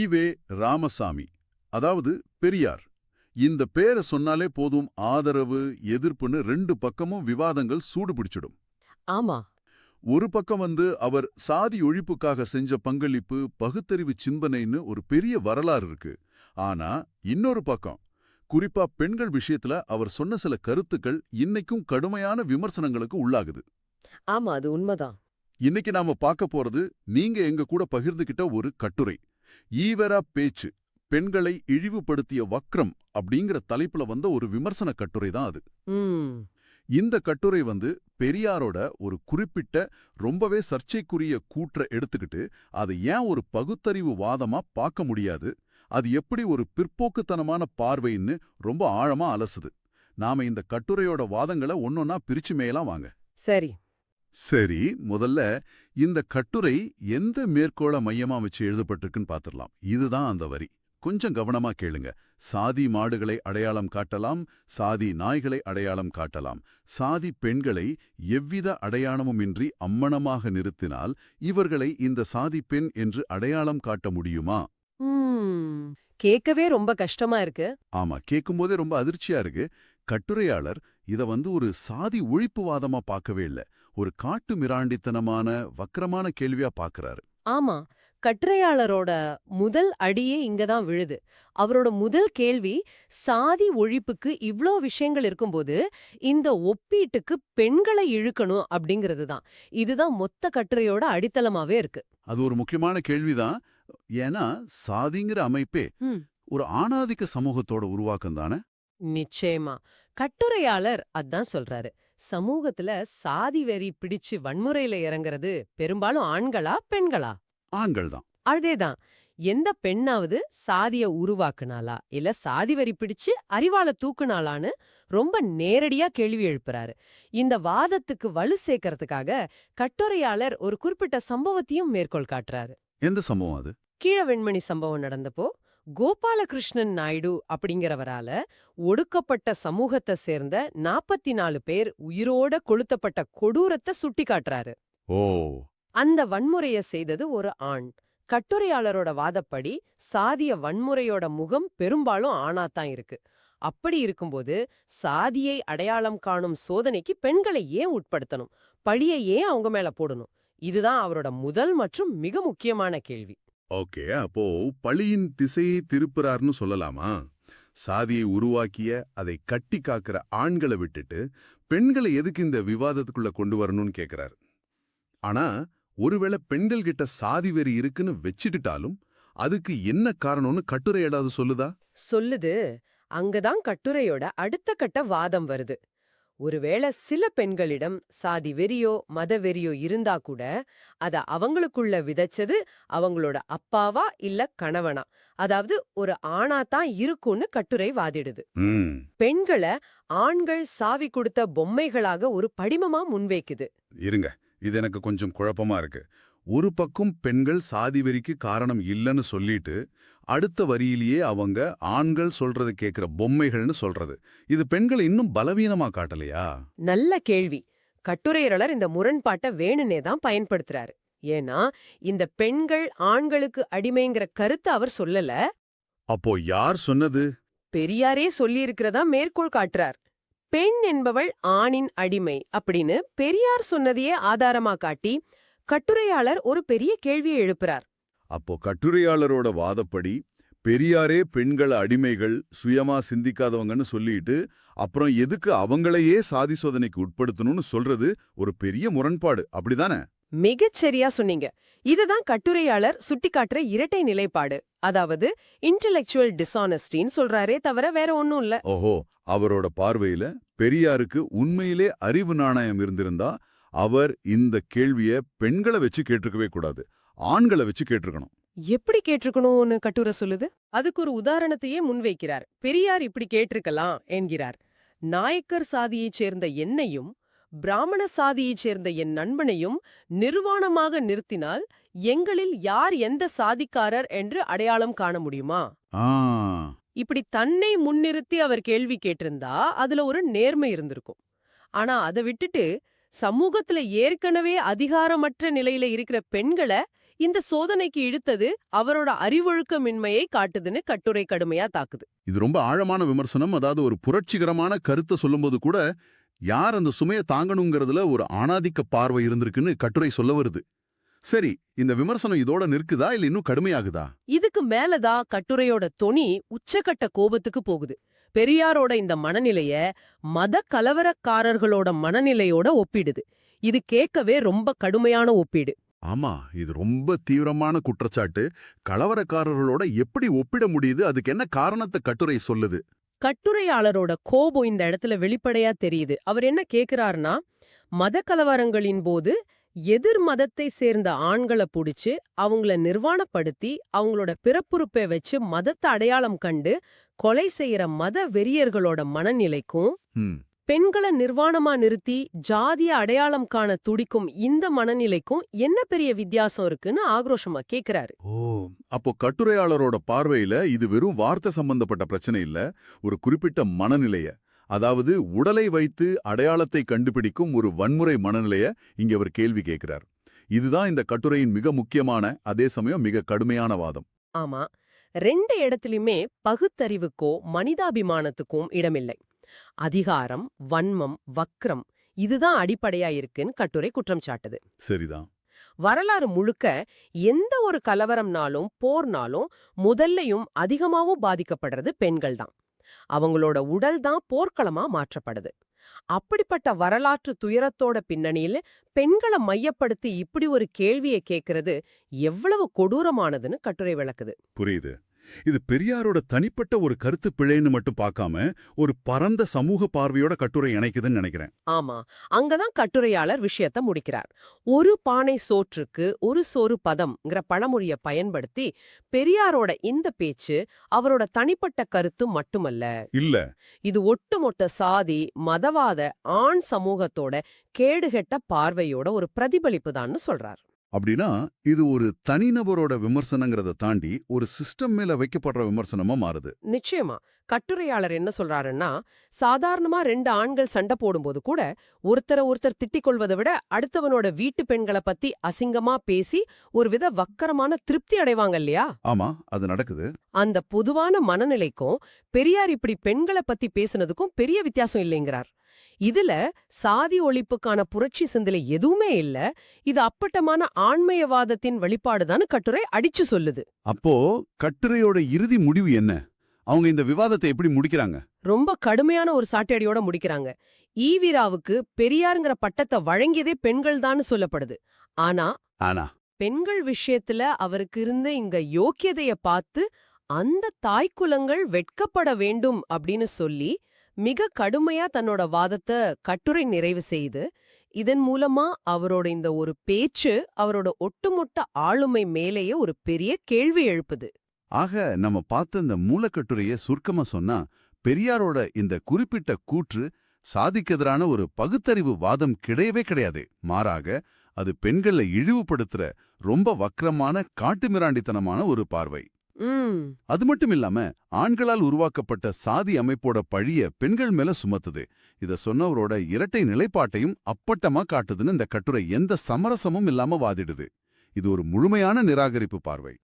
EV Ramasamy அதாவது பெரியார். இந்த பேரை சொன்னாலே போதும் ஆதரவு எதிர்ப்புன்னு ரெண்டு பக்கமும் விவாதங்கள் சூடு பிடிச்சிடும் ஆமா. ஒரு பக்கம் வந்து அவர் சாதி ஒழிப்புக்காக செஞ்ச பங்களிப்பு பகுத்தறிவு சிந்தனைன்னு ஒரு பெரிய வரலாறு இருக்கு. ஆனா இன்னொரு பக்கம் குறிப்பா பெண்கள் விஷயத்துல அவர் சொன்ன சில கருத்துக்கள் இன்னைக்கும் கடுமையான விமர்சனங்களுக்கு உள்ளாகுது. ஆமா அது உண்மைதான். இன்னைக்கு நாம பார்க்க போறது நீங்க எங்க கூட பகிர்ந்துகிட்ட ஒரு கட்டுரை. ஈவரா பேச்சு பெண்களை இழிவுபடுத்திய வக்ரம் அப்படிங்கிற தலைப்புல வந்த ஒரு விமர்சன கட்டுரை தான் அது. இந்த கட்டுரை வந்து பெரியாரோட ஒரு குறிப்பிட்ட ரொம்பவே சர்ச்சைக்குரிய கூற்ற எடுத்துக்கிட்டு அதை ஏன் ஒரு பகுத்தறிவு வாதமா பார்க்க முடியாது? அது எப்படி ஒரு பிற்போக்குத்தனமான பார்வைன்னு ரொம்ப ஆழமா அலசுது. நாம இந்த கட்டுரையோட வாதங்களை ஒன்னொன்னா பிரிச்சு மேயலாம் வாங்க. சரி. சரி முதல்ல இந்த கட்டுரை எந்த மேற்கோள மையமா வச்சு எழுதப்பட்டிருக்குன்னு பார்த்துடலாம் இதுதான் அந்த வரி. கொஞ்சம் கவனமா கேளுங்க. சாதி மாடுகளை அடையாளம் காட்டலாம் சாதி நாய்களை அடையாளம் காட்டலாம். சாதி பெண்களை எவ்வித அடையாளமுமின்றி அம்மணமாக நிறுத்தினால் இவர்களை இந்த சாதி பெண் என்று அடையாளம் காட்ட முடியுமா? கேட்கவே ரொம்ப கஷ்டமா இருக்கு. ஆமா கேட்கும்போதே ரொம்ப அதிர்ச்சியா இருக்கு. கட்டுரையாளர் இத வந்து ஒரு சாதி ஒழிப்புவாதமா பார்க்கவே இல்ல. ஒரு காட்டு மிராண்டித்தனமான வக்கரமான கேள்வியா பார்க்கறாரு ஆமா கட்டுரையாளரோட முதல் அடியே இங்கதான் விழுது. அவரோட முதல் கேள்வி சாதி ஒழிப்புக்கு இவ்ளோ விஷயங்கள் இருக்கும்போது இந்த ஒப்பீட்டுக்கு பெண்களை இழுக்கணும் அப்படிங்கிறது தான். இதுதான் மொத்த கட்டுரையோட அடித்தளமாவே இருக்கு. அது ஒரு முக்கியமான கேள்விதான். ஏன்னா சாதிங்கிற அமைப்பே. ஒரு ஆணாதிக்க சமூகத்தோட உருவாக்கம் தானே நிச்சயமா. கட்டுரையாளர் அதான் சொல்றாரு. சமூகத்துல சாதி வெறி பிடிச்சு வன்முறையில இறங்குறது பெரும்பாலும் ஆண்களா பெண்களா? ஆண்கள் தான் அதேதான். எந்த பெண்ணாவது சாதிய உருவாக்குனாளா? இல்ல சாதி வரி பிடிச்சு அறிவால தூக்குனாளான்னு ரொம்ப நேரடியா கேள்வி எழுப்புறாரு. இந்த வாதத்துக்கு வலு சேர்க்கறதுக்காக கட்டுரையாளர் ஒரு குறிப்பிட்ட சம்பவத்தையும் மேற்கோள் காட்டுறாரு. எந்த சமூகம் அது? கீழவெண்மணி சம்பவம் நடந்தப்போ கோபாலகிருஷ்ணன் நாயுடு அப்படிங்கிறவரால ஒடுக்கப்பட்ட சமூகத்தை சேர்ந்த நாற்பத்தி நாலு பேர் உயிரோட கொளுத்தப்பட்ட கொடூரத்தை சுட்டி காட்டுறாரு. ஓ. அந்த வன்முறைய செய்தது ஒரு ஆண். கட்டுரையாளரோட வாதப்படி சாதிய வன்முறையோட முகம் பெரும்பாலும் ஆணாத்தான் இருக்கு. அப்படி இருக்கும்போது சாதியை அடையாளம் காணும் சோதனைக்கு பெண்களை ஏன் உட்படுத்தணும்? பழியை ஏன் அவங்க மேல போடணும்? இதுதான் அவரோட முதல் மற்றும் மிக முக்கியமான கேள்வி. ஓகே அப்போ பழியின் திசையை திருப்புறார்னு சொல்லலாமா? சாதியை உருவாக்கிய அதை கட்டி காக்கிற ஆண்களை விட்டுட்டு பெண்களை எதுக்கு இந்த விவாதத்துக்குள்ள கொண்டு வரணும்னு கேக்குறாரு. ஆனா ஒருவேளை பெண்கள் கிட்ட சாதி வெறி இருக்குன்னு வச்சுட்டுட்டாலும் அதுக்கு என்ன காரணம்னு கட்டுரை ஏதாவது சொல்லுதா? சொல்லுது. அங்கதான் கட்டுரையோட அடுத்த கட்ட வாதம் வருது. ஒருவேளை சில பெண்களிடம் சாதி வெறியோ மத வெறியோ இருந்தா கூட அத அவங்களுக்குள்ள விதைச்சது அவங்களோட அப்பாவா இல்ல கணவனா? அதாவது ஒரு ஆணாதான் இருக்கும்னு கட்டுரை வாதிடுது. பெண்களை ஆண்கள் சாவி கொடுத்த பொம்மைகளாக ஒரு படிமமா முன்வைக்குது. இருங்க இது எனக்கு கொஞ்சம் குழப்பமா இருக்கு. ஒரு பக்கம் பெண்கள் சாதி வெறிக்கு காரணம் இல்லைன்னு சொல்லிட்டு அடுத்த வரியிலேயே அவங்க ஆண்கள் சொல்றது கேக்குற பொம்மைகள்னு சொல்றது. இது பெண்களை இன்னும் பலவீனமா காட்டலையா? நல்ல கேள்வி. கட்டுரையாளர் இந்த முரண்பாட்டை வேணுனே தான் பயன்படுத்துறாரு. ஏன்னா இந்த பெண்கள் ஆண்களுக்கு அடிமைங்கிற கருத்தை அவர் சொல்லல. அப்போ யார் சொன்னது? பெரியாரே சொல்லியிருக்கிறதா மேற்கோள் காட்டுறார். பெண் என்பவள் ஆணின் அடிமை அப்படின்னு பெரியார் சொன்னதையே ஆதாரமா காட்டி கட்டுரையாளர் ஒரு பெரிய கேள்வியை எழுப்புறார். அப்போ கட்டுரையாளரோட வாதப்படி பெரியாரே பெண்கள் அடிமைகள் சுயமா சிந்திக்காதவங்கன்னு சொல்லிட்டு அப்புறம் எதுக்கு அவங்களையே சாதி சோதனைக்கு உட்படுத்தணும்னு சொல்றது ஒரு பெரிய முரண்பாடு. அப்படிதானே? மிகச் சரியா சொன்னீங்க. இதுதான் கட்டுரையாளர் சுட்டிக்காட்டுற இரட்டை நிலைப்பாடு. அதாவது இன்டெலெக்சுவல் டிஸானஸ்டின்னு சொல்றாரே தவிர வேற ஒண்ணும் இல்ல. ஓஹோ அவரோட பார்வையில பெரியாருக்கு உண்மையிலே அறிவு நாணயம் இருந்திருந்தா அவர் இந்த கேள்விய பெண்களை வச்சு கேட்டிருக்கவே கூடாது. ஆண்களை வச்சு கேட்டிருக்கணும். எப்படி கேட்டிருக்கணும்னு கட்டுரை சொல்லுது? அதுக்கு ஒரு உதாரணத்தையே முன்வைக்கிறார். பெரியார் இப்படி கேட்டிருக்கலாம் என்கிறார். நாயக்கர் சாதியைச் சேர்ந்த என்னையும் பிராமண சாதியைச் சேர்ந்த என் நண்பனையும் நிர்வாணமாக நிறுத்தினால் எங்களில் யார் எந்த சாதிக்காரர் என்று அடையாளம் காண முடியுமா? ஆ. இப்படி தன்னை முன்னிறுத்தி அவர் கேள்வி கேட்டிருந்தா அதுல ஒரு நேர்மை இருந்திருக்கும். ஆனா அதை விட்டுட்டு சமூகத்துல ஏற்கனவே அதிகாரமற்ற நிலையில இருக்கிற பெண்களை இந்த சோதனைக்கு இழுத்தது அவரோட அறிவொழுக்கமின்மையை காட்டுதுன்னு கட்டுரை கடுமையா தாக்குது. இது ரொம்ப ஆழமான விமர்சனம். அதாவது ஒரு புரட்சிகரமான கருத்தை சொல்லும்போது கூட யார் அந்த சுமையை தாங்கணுங்கிறதுல ஒரு ஆணாதிக்க பார்வை இருந்திருக்குன்னு கட்டுரை சொல்ல வருது. சரி இந்த விமர்சனம் இதோட நிற்குதா இல்ல இன்னும் கடுமையாகுதா? இதுக்கு மேலதான் கட்டுரையோட தொனி உச்சக்கட்ட கோபத்துக்கு போகுது. பெரியாரோட இந்த மனநிலைய மத கலவரக்காரர்களோட மனநிலையோட ஒப்பிடுது. இது கேட்கவே ரொம்ப கடுமையான ஒப்பீடு. ஆமா இது ரொம்ப தீவிரமான குற்றச்சாட்டு. கலவரக்காரர்களோட எப்படி ஒப்பிட முடியுது? அதுக்கு என்ன காரணத்தை கட்டுரை சொல்லுது? கட்டுரையாளரோட கோபம் இந்த இடத்துல வெளிப்படையா தெரியுது. அவர் என்ன கேக்குறாருன்னா மத கலவரங்களின் போது எதிர் மதத்தை சேர்ந்த ஆண்களை புடிச்சு அவங்கள நிர்வாணப்படுத்தி அவங்களோட பிறப்புறுப்பை வச்சு மதத்தை அடையாளம் கண்டு கொலை செய்யற மத வெறியர்களோட மனநிலைக்கும் பெண்களை நிர்வாணமா நிறுத்தி ஜாதிய அடையாளம் காண துடிக்கும் இந்த மனநிலைக்கும் என்ன பெரிய வித்தியாசம் இருக்குன்னு ஆக்ரோஷமா கேக்குறாரு. ஓ அப்போ கட்டுரையாளரோட பார்வையில இது வெறும் வார்த்தை சம்பந்தப்பட்ட பிரச்சனை இல்ல ஒரு குறிப்பிட்ட மனநிலைய. அதாவது உடலை வைத்து அடையாளத்தை கண்டுபிடிக்கும் ஒரு வன்முறை மனநிலைய இங்க அவர் கேள்வி கேட்கிறார். இதுதான் இந்த கட்டுரையின் மிக முக்கியமான அதே சமயம் மிக கடுமையான வாதம். ஆமா. ரெண்டு இடத்துலயுமே பகுத்தறிவுக்கோ மனிதாபிமானத்துக்கும் இடமில்லை. அதிகாரம் வன்மம் வக்ரம் இதுதான் அடிப்படையா இருக்குன்னு கட்டுரை குற்றம் சாட்டுது. சரிதான். வரலாறு முழுக்க எந்த ஒரு கலவரம்னாலும் போர்னாலும் முதல்லையும் அதிகமாவும் பாதிக்கப்படுறது பெண்கள் தான் அவங்களோட உடல் தான் போர்க்களமா மாற்றப்படுது. அப்படிப்பட்ட வரலாற்று துயரத்தோட பின்னணியில பெண்களை மையப்படுத்தி இப்படி ஒரு கேள்வியை கேட்கறது எவ்வளவு கொடூரமானதுன்னு கட்டுரை விளக்குது. புரியுது. இது பெரியாரோட தனிப்பட்ட ஒரு கருத்து பிழைன்னு மட்டும் பார்க்காம ஒரு பரந்த சமூக பார்வையோட கட்டுரை இணைக்குதுன்னு நினைக்கிறேன். ஆமா. அங்கதான் கட்டுரையாளர் விஷயத்த முடிக்கிறார். ஒரு பானை சோற்றுக்கு ஒரு சோறு பதம்ங்கிற பழமொழிய பயன்படுத்தி பெரியாரோட இந்த பேச்சு அவரோட தனிப்பட்ட கருத்து மட்டுமல்ல. இல்ல. இது ஒட்டுமொத்த சாதி மதவாத ஆண் சமூகத்தோட கேடுகெட்ட பார்வையோட ஒரு பிரதிபலிப்பு தான்னு சொல்றார். அப்படின்னா இது ஒரு தனிநபரோட விமர்சனங்கிறத தாண்டி ஒரு சிஸ்டம் மேல வைக்கப்படுற விமர்சனமா மாறுது. நிச்சயமா. கட்டுரையாளர் என்ன சொல்றாருன்னா சாதாரணமா ரெண்டு ஆண்கள் சண்டை போடும்போது கூட ஒருத்தரை ஒருத்தர் திட்டிக் கொள்வதை விட அடுத்தவனோட வீட்டு பெண்களை பத்தி அசிங்கமா பேசி ஒருவித வக்கரமான திருப்தி அடைவாங்க இல்லையா? ஆமா அது நடக்குது. அந்த பொதுவான மனநிலைக்கும் பெரியார் இப்படி பெண்களை பத்தி பேசுனதுக்கும் பெரிய வித்தியாசம் இல்லைங்கிறார். இதுல சாதி ஒழிப்புக்கான புரட்சி சிந்தனை எதுவுமே இல்ல இது அப்பட்டமான ஆண்மையவாதத்தின் வெளிப்பாடுதான்னு கட்டுரை அடிச்சு சொல்லுது. அப்போ கட்டுரையோட இறுதி முடிவு என்ன? அவங்க இந்த விவாதத்தை எப்படி முடிக்கிறாங்க? ரொம்ப கடுமையான ஒரு சாட்டையடியோட முடிக்கிறாங்க. ஈவிராவுக்கு பெரியாருங்கிற பட்டத்தை வழங்கியதே பெண்கள் தான் சொல்லப்படுது. ஆனா ஆனா பெண்கள் விஷயத்துல அவருக்கு இருந்த இங்க யோக்கியதைய பார்த்து அந்த தாய்க்குலங்கள் வெட்கப்பட வேண்டும் அப்படின்னு சொல்லி மிக கடுமையா தன்னோட வாதத்தை கட்டுரை நிறைவு செய்து இதன் மூலமா அவரோட இந்த ஒரு பேச்சு அவரோட ஒட்டுமொட்ட ஆளுமை மேலேயே ஒரு பெரிய கேள்வி எழுப்புது. ஆக நம்ம பார்த்த இந்த மூலக்கட்டுரைய சுருக்கமா சொன்னா பெரியாரோட இந்த குறிப்பிட்ட கூற்று சாதிக்கெதிரான ஒரு பகுத்தறிவு வாதம் கிடையவே கிடையாது. மாறாக அது பெண்களை இழிவுபடுத்துற ரொம்ப வக்கரமான காட்டுமிராண்டித்தனமான ஒரு பார்வை. அது மட்டும் இல்லாம ஆண்களால் உருவாக்கப்பட்ட சாதி அமைப்போட பழிய பெண்கள் மேல சுமத்துது. இத சொன்னவரோட இரட்டை நிலைப்பாட்டையும் அப்பட்டமா காட்டுதுன்னு இந்த கட்டுரை எந்த சமரசமும் இல்லாம வாதிடுது. இது ஒரு முழுமையான நிராகரிப்பு பார்வை.